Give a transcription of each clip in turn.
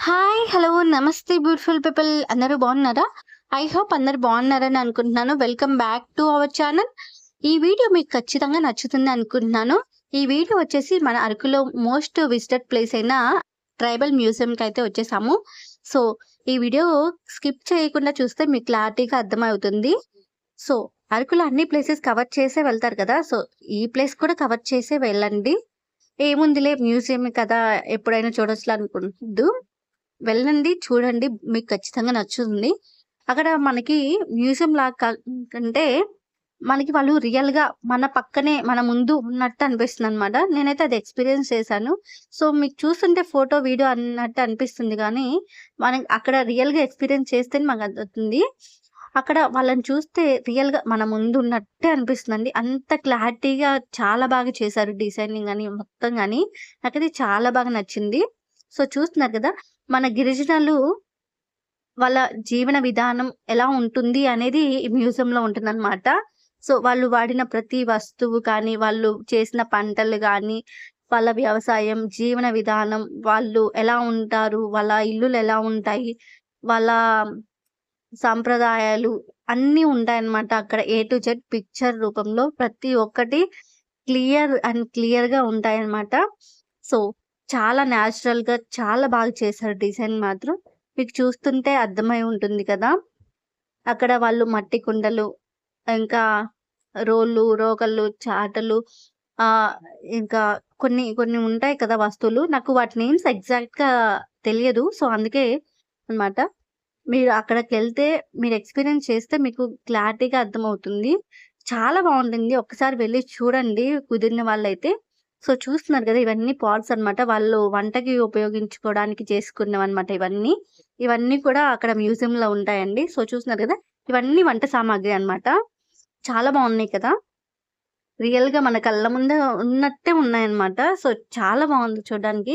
Hi! Hello! నమస్తే beautiful people అందరూ బాగున్నారా? ఐ హోప్ అందరు బాగున్నారని అనుకుంటున్నాను. Welcome back to our channel. ఈ వీడియో మీకు ఖచ్చితంగా నచ్చుతుంది అనుకుంటున్నాను. ఈ వీడియో వచ్చేసి మన అరకులో మోస్ట్ విజిటెడ్ ప్లేస్ అయిన ట్రైబల్ మ్యూజియంకి అయితే వచ్చేసాము. సో, ఈ వీడియో స్కిప్ చేయకుండా చూస్తే మీకు క్లారిటీగా అర్థమవుతుంది. సో, అరకులో అన్ని ప్లేసెస్ కవర్ చేసే వెళ్తారు కదా! సో, ఈ ప్లేస్ కూడా కవర్ చేసే వెళ్ళండి. ఏముందిలే మ్యూజియం కదా! ఎప్పుడైనా చూడొచ్చు అనుకుంటు వెళ్ళండి, చూడండి. మీకు ఖచ్చితంగా నచ్చుతుంది. అక్కడ మనకి మ్యూజియం లాగా కా కంటే మనకి వాళ్ళు రియల్‌గా మన పక్కనే మన ముందు ఉన్నట్టు అనిపిస్తుంది అనమాట నేనైతే అది ఎక్స్‌పీరియన్స్ చేశాను. సో, మీకు చూస్తుంటే ఫోటో, వీడియో అన్నట్టు అనిపిస్తుంది కానీ మనం అక్కడ రియల్‌గా ఎక్స్‌పీరియన్స్ చేస్తేనే మాకు అవుతుంది అక్కడ వాళ్ళని చూస్తే రియల్‌గా మన ముందు ఉన్నట్టే అనిపిస్తుందండి. అంత క్లారిటీగా చాలా బాగా చేశారు డిజైనింగ్ కానీ మొత్తం కానీ నాకైతే చాలా బాగా నచ్చింది. సో, చూస్తున్నారు కదా! మన గిరిజనులు వాళ్ళ జీవన విధానం ఎలా ఉంటుంది అనేది మ్యూజియంలో ఉంటుందనమాట. సో, వాళ్ళు వాడిన ప్రతి వస్తువు కానీ, వాళ్ళు చేసిన పంటలు కానీ వాళ్ళ వ్యవసాయం, జీవన విధానం, వాళ్ళు ఎలా ఉంటారు, వాళ్ళ ఇల్లులు ఎలా ఉంటాయి, వాళ్ళ సాంప్రదాయాలు అన్నీ ఉంటాయన్నమాట. అక్కడ ఏ టు జెడ్ పిక్చర్ రూపంలో ప్రతి ఒక్కటి క్లియర్ అండ్ క్లియర్‌గా ఉంటాయన్నమాట. సో, చాలా న్యాచురల్‌గా చాలా బాగా చేశారు డిజైన్ మాత్రం. మీకు చూస్తుంటే అర్థమై ఉంటుంది కదా! అక్కడ వాళ్ళు మట్టి కుండలు, ఇంకా రోళ్ళు, రోకళ్ళు, చాటలు ఇంకా కొన్ని కొన్ని ఉంటాయి కదా వస్తువులు. నాకు వాటి నేమ్స్ ఎగ్జాక్ట్‌గా తెలియదు. సో, అందుకే అన్నమాట. మీరు అక్కడికి వెళ్తే మీరు ఎక్స్‌పీరియన్స్ చేస్తే మీకు క్లారిటీగా అర్థమవుతుంది. చాలా బాగుంటుంది ఒకసారి వెళ్ళి చూడండి కుదిరిన వాళ్ళైతే. సో, చూస్తున్నారు కదా! ఇవన్నీ పాట్స్ అన్నమాట. వాళ్ళు వంటకి ఉపయోగించుకోవడానికి చేసుకున్నవన్నమాట ఇవన్నీ. ఇవన్నీ కూడా అక్కడ మ్యూజియంలో ఉంటాయండి. సో, చూస్తున్నారు కదా! ఇవన్నీ వంట సామాగ్రి అన్నమాట. చాలా బాగున్నాయి కదా! రియల్‌గా మన కళ్ళ ముందే ఉన్నట్టే ఉన్నాయన్నమాట. సో, చాలా బాగుంది చూడడానికి.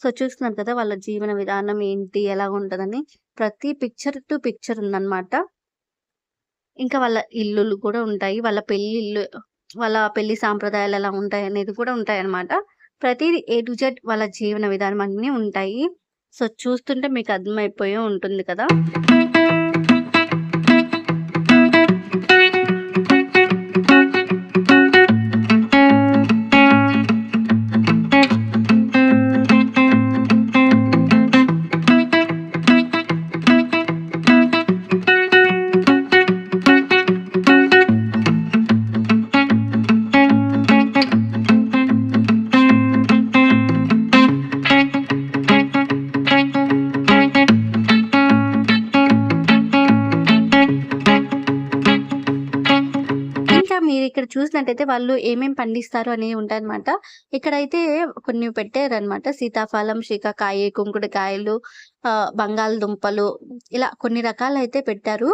సో, చూస్తున్నారు కదా! వాళ్ళ జీవన విధానం ఏంటి, ఎలా ఉంటుందని ప్రతి పిక్చర్ టు పిక్చర్ ఉందన్నమాట. ఇంకా వాళ్ళ ఇల్లులు కూడా ఉంటాయి. వాళ్ళ పెళ్ళి ఇల్లు వాళ్ళ పెళ్ళి సాంప్రదాయాలు ఎలా ఉంటాయనేది కూడా ఉంటాయన్నమాట. ప్రతిది ఏ టు జెడ్ వాళ్ళ జీవన విధానం అన్నీ ఉంటాయి. సో, చూస్తుంటే మీకు అర్థమైపోయే ఉంటుంది కదా! ఇక్కడ చూసినట్టయితే వాళ్ళు ఏమేం పండిస్తారు అనేవి ఉంటాయన్నమాట. ఇక్కడైతే కొన్ని పెట్టారనమాట సీతాఫలం, శీకాకాయ, కుంకుడుకాయలు, బంగాళదుంపలు ఇలా కొన్ని రకాలైతే పెట్టారు.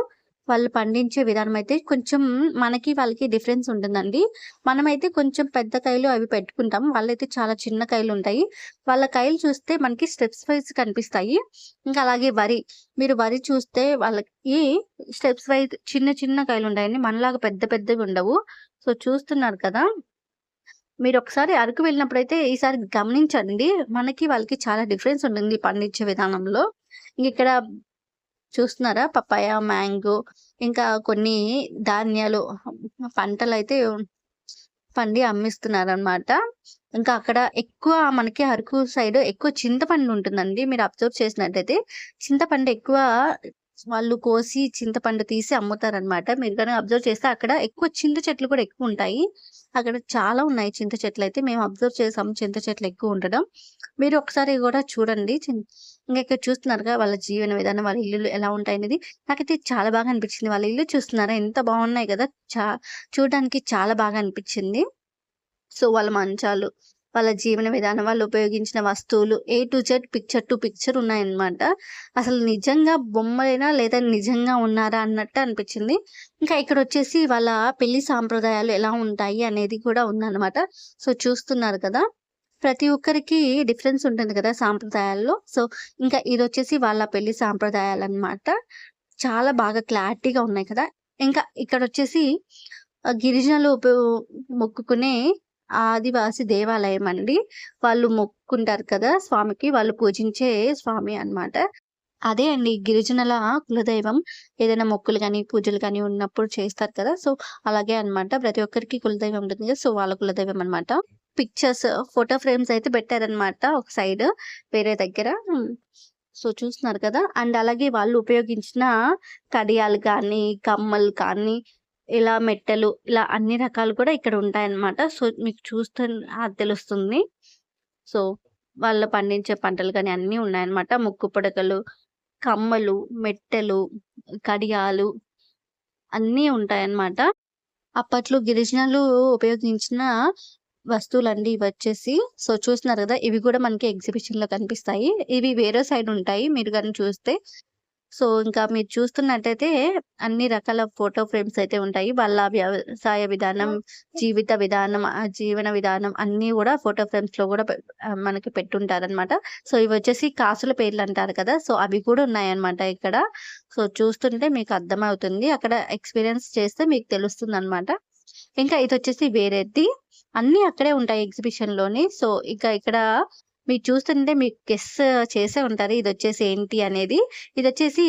వాళ్ళు పండించే విధానం అయితే కొంచెం మనకి, వాళ్ళకి డిఫరెన్స్ ఉంటుందండి. మనమైతే కొంచెం పెద్ద కాయలు అవి పెట్టుకుంటాం. వాళ్ళైతే చాలా చిన్న కాయలుంటాయి. వాళ్ళ కాయలు చూస్తే మనకి స్టెప్స్ వైస్ కనిపిస్తాయి. ఇంకా అలాగే వరి. మీరు వరి చూస్తే వాళ్ళకి స్టెప్స్ వైస్ చిన్న చిన్న కాయలుంటాయండి. మనలాగా పెద్ద పెద్దవి ఉండవు. సో, చూస్తున్నారు కదా! మీరు ఒకసారి అరకు వెళ్ళినప్పుడైతే ఈసారి గమనించండి. మనకి, వాళ్ళకి చాలా డిఫరెన్స్ ఉంటుంది పండించే విధానంలో. ఇక్కడ చూస్తున్నారా? పపాయ, మ్యాంగో ఇంకా కొన్ని ధాన్యాలు పంటలైతే పండి అమ్మిస్తున్నారనమాట ఇంకా అక్కడ ఎక్కువ మనకి అరకు సైడ్ ఎక్కువ చింతపండు ఉంటుందండి. మీరు అబ్జర్వ్ చేసినట్టయితే చింతపండు ఎక్కువ వాళ్ళు కోసి చింతపండు తీసి అమ్ముతారన్నమాట. మీరు కానీ అబ్జర్వ్ చేస్తే అక్కడ ఎక్కువ చింత చెట్లు కూడా ఎక్కువ ఉంటాయి అక్కడ చాలా ఉన్నాయి చింత చెట్లు అయితే మేము అబ్జర్వ్ చేసాం చింత చెట్లు ఎక్కువ ఉండడం. మీరు ఒకసారి కూడా చూడండి. ఇంకా ఇక్కడ చూస్తున్నారుగా వాళ్ళ జీవన విధానం, వాళ్ళ ఇల్లులు ఎలా ఉంటాయనేది. నాకైతే చాలా బాగా అనిపించింది. వాళ్ళ ఇల్లు చూస్తున్నారా? ఎంత బాగున్నాయి కదా! చా చూడడానికి చాలా బాగా అనిపించింది. సో, వాళ్ళ మంచాలు, వాళ్ళ జీవన విధానం, వాళ్ళు ఉపయోగించిన వస్తువులు A to Z picture to picture ఉన్నాయన్నమాట. అసలు నిజంగా బొమ్మలైనా లేదా నిజంగా ఉన్నారా? అన్నట్టు అనిపించింది. ఇంకా ఇక్కడ వచ్చేసి వాళ్ళ పెళ్ళి సాంప్రదాయాలు ఎలా ఉంటాయి అనేది కూడా ఉందన్నమాట. సో, చూస్తున్నారు కదా! ప్రతి ఒక్కరికి డిఫరెన్స్ ఉంటుంది కదా! సాంప్రదాయాల్లో. సో, ఇంకా ఇది వచ్చేసి వాళ్ళ పెళ్ళి సాంప్రదాయాలు అనమాట చాలా బాగా క్లారిటీగా ఉన్నాయి కదా! ఇంకా ఇక్కడ వచ్చేసి గిరిజనులు ఉపయో మొక్కుకునే ఆదివాసి దేవాలయం అండి. వాళ్ళు మొక్కుంటారు కదా! స్వామికి వాళ్ళు పూజించే స్వామి అన్నమాట. అదే అండి గిరిజనుల కులదైవం. ఏదైనా మొక్కులు కానీ పూజలు కానీ ఉన్నప్పుడు చేస్తారు కదా! సో, అలాగే అన్నమాట. ప్రతి ఒక్కరికి కులదైవం ఉంటుంది కదా! సో, వాళ్ళ కులదైవం అన్నమాట. పిక్చర్స్, ఫోటో ఫ్రేమ్స్ అయితే పెట్టారన్నమాట ఒక సైడ్ వేరే దగ్గర. సో, చూస్తున్నారు కదా! అండ్ అలాగే వాళ్ళు ఉపయోగించిన కడియాలు కానీ, కమ్మలు కానీ, ఇలా మెట్టెలు ఇలా అన్ని రకాలు కూడా ఇక్కడ ఉంటాయన్నమాట. సో, మీకు చూస్తే తెలుస్తుంది. సో, వాళ్ళు పండించే పంటలు కానీ అన్నీ ఉన్నాయన్నమాట. ముక్కు పుడకలు, కమ్మలు, మెట్టెలు, కడియాలు అన్నీ ఉంటాయన్నమాట. అప్పట్లో గిరిజనులు ఉపయోగించిన వస్తువులండి వచ్చేసి సో, చూస్తున్నారు కదా! ఇవి కూడా మనకి ఎగ్జిబిషన్‌లో కనిపిస్తాయి. ఇవి వేరే సైడ్ ఉంటాయి మీరు కానీ చూస్తే. సో, ఇంకా మీరు చూస్తున్నట్టయితే అన్ని రకాల ఫోటో ఫ్రేమ్స్ అయితే ఉంటాయి. వాళ్ళ వ్యవసాయ విధానం, జీవిత విధానం, జీవన విధానం అన్నీ గూడా ఫోటో ఫ్రేమ్స్‌లో గూడా పె ఆహ్, మనకి పెట్టుంటారన్నమాట. సో, ఇవొచ్చేసి కాసుల పేర్లంటారు కదా! సో, అవి కూడా ఉన్నాయన్నమాట ఇక్కడ. సో, చూస్తుంటే మీకు అర్థమవుతుంది. అక్కడ ఎక్స్‌పీరియన్స్ చేస్తే మీకు తెలుస్తుందన్నమాట. ఇంకా ఇదొచ్చేసి వేరేది. అన్నీ అక్కడే ఉంటాయి ఎగ్జిబిషన్‌లోని. సో, ఇక ఇక్కడ మీరు చూస్తుంటే మీకు గెస్ చేసే ఉంటారు ఇది వచ్చేసి ఏంటి అనేది. ఇది వచ్చేసి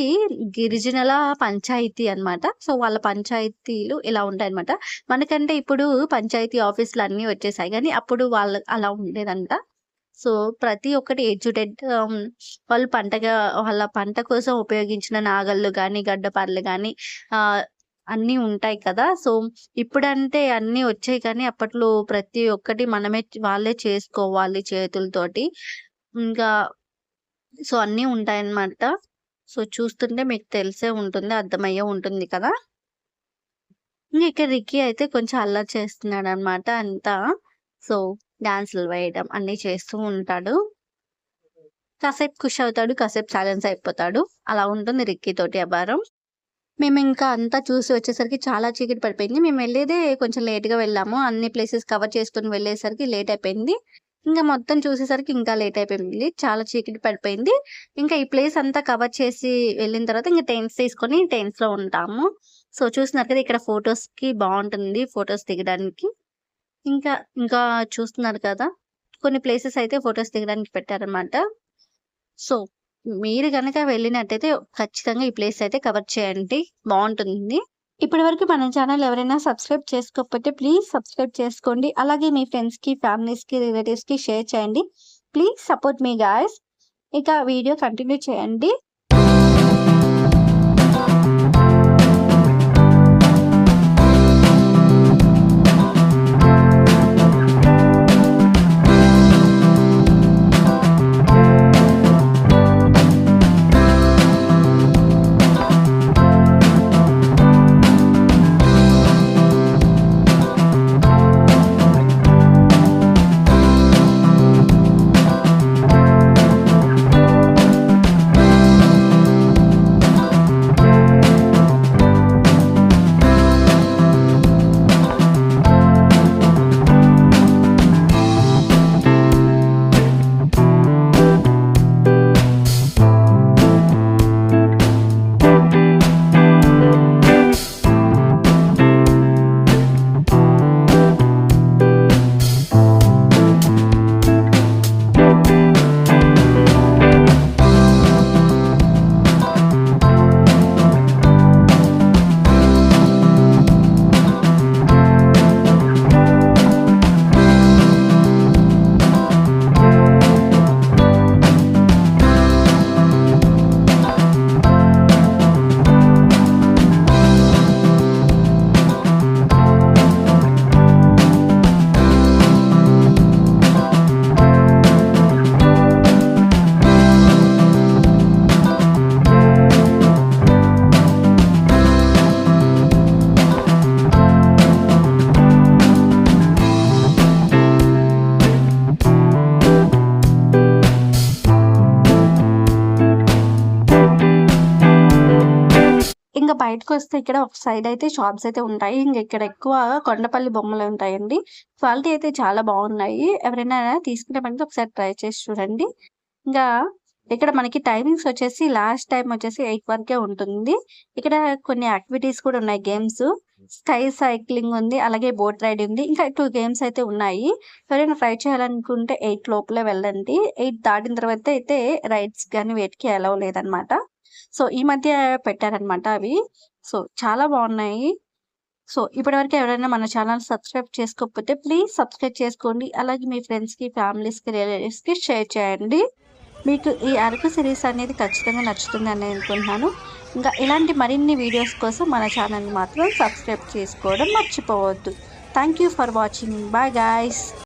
గిరిజనుల పంచాయతీ అన్నమాట. సో, వాళ్ళ పంచాయతీలు ఇలా ఉంటాయన్నమాట. మనకంటే ఇప్పుడు పంచాయతీ ఆఫీసులు అన్నీ వచ్చేసాయి కానీ అప్పుడు వాళ్ళ అలా ఉండేదంట. సో, ప్రతి ఒక్కటి ఎడ్యుటెడ్ వాళ్ళు పంటగా వాళ్ళ పంట కోసం ఉపయోగించిన నాగళ్ళు కానీ గడ్డపారలు కానీ అన్నీ ఉంటాయి కదా! సో, ఇప్పుడంటే అన్నీ వచ్చాయి కానీ, అప్పట్లో ప్రతి ఒక్కటి మనమే వాళ్ళే చేసుకోవాలి చేతులతోటి. ఇంకా సో, అన్నీ ఉంటాయన్నమాట. సో, చూస్తుంటే మీకు తెలిసే ఉంటుంది. అర్థమయ్యే ఉంటుంది కదా! ఇంకా ఇక్కడ రిక్కీ అయితే కొంచెం అల్లరి చేస్తున్నాడన్నమాట అంతా. సో, డాన్సులు వేయడం అన్నీ చేస్తూ ఉంటాడు. కాసేపు ఖుషి అవుతాడు. కాసేపు సైలెన్స్ అయిపోతాడు. అలా ఉంటుంది రిక్కీ తోటి అభారం మేము ఇంకా అంతా చూసి వచ్చేసరికి చాలా చీకటి పడిపోయింది. మేము వెళ్ళేదే కొంచెం లేట్‌గా వెళ్ళాము. అన్ని ప్లేసెస్ కవర్ చేసుకొని వెళ్ళేసరికి లేట్ అయిపోయింది. ఇంకా మొత్తం చూసేసరికి ఇంకా లేట్ అయిపోయింది. చాలా చీకటి పడిపోయింది. ఇంకా ఈ ప్లేస్ అంతా కవర్ చేసి వెళ్ళిన తర్వాత ఇంకా టెంట్స్ తీసుకొని టెంట్స్‌లో ఉంటాము. సో, చూస్తున్నారు కదా! ఇక్కడ ఫొటోస్కి బాగుంటుంది ఫొటోస్ దిగడానికి. ఇంకా ఇంకా చూస్తున్నారు కదా! కొన్ని ప్లేసెస్ అయితే ఫొటోస్ దిగడానికి పెట్టారనమాట సో, మీరు కనుక వెళ్ళినట్టయితే ఖచ్చితంగా ఈ ప్లేస్ అయితే కవర్ చేయండి. బావుంటుంది. ఇప్పటివరకు మన ఛానల్ ఎవరైనా సబ్స్క్రైబ్ చేసుకోకపోతే ప్లీజ్ సబ్స్క్రైబ్ చేసుకోండి. అలాగే మీ ఫ్రెండ్స్‌కి, ఫ్యామిలీస్‌కి, రిలేటివ్స్‌కి షేర్ చేయండి. ప్లీజ్ సపోర్ట్ మీ గైస్. ఇక వీడియో కంటిన్యూ చేయండి. ఇంక బయటకొస్తే ఇక్కడ ఒక సైడ్ అయితే షాప్స్ అయితే ఉంటాయి. ఇంక ఇక్కడ ఎక్కువ కొండపల్లి బొమ్మలు ఉంటాయండి. క్వాలిటీ అయితే చాలా బాగున్నాయి. ఎవరైనా తీసుకునే పని ఒకసారి ట్రై చేసి చూడండి. ఇంకా ఇక్కడ మనకి టైమింగ్స్ వచ్చేసి లాస్ట్ టైం వచ్చేసి ఎయిట్ వరకే ఉంటుంది. ఇక్కడ కొన్ని యాక్టివిటీస్ కూడా ఉన్నాయి గేమ్స్. స్కై సైక్లింగ్ ఉంది. అలాగే బోట్ రైడ్ ఉంది. ఇంకా టూ గేమ్స్ అయితే ఉన్నాయి. ఎవరైనా ట్రై చేయాలనుకుంటే ఎయిట్ లోపలే వెళ్ళండి. ఎయిట్ దాటిన తర్వాత అయితే రైడ్స్ కానీ వేటికి అలౌ లేదనమాట. సో, ఈ మధ్య పెట్టారనమాట అవి. సో, చాలా బాగున్నాయి సో, ఇప్పటివరకు ఎవరైనా మన ఛానల్ సబ్స్క్రైబ్ చేసుకోకపోతే ప్లీజ్ సబ్స్క్రైబ్ చేసుకోండి. అలాగే మీ ఫ్రెండ్స్‌కి, ఫ్యామిలీస్‌కి, రిలేటివ్స్‌కి షేర్ చేయండి. మీకు ఈ అరకు సిరీస్ అనేది ఖచ్చితంగా నచ్చుతుందని అనుకుంటున్నాను. ఇంకా ఇలాంటి మరిన్ని వీడియోస్ కోసం మన ఛానల్ని మాత్రం సబ్స్క్రైబ్ చేసుకోవడం మర్చిపోవద్దు. Thank you for watching. Bye guys.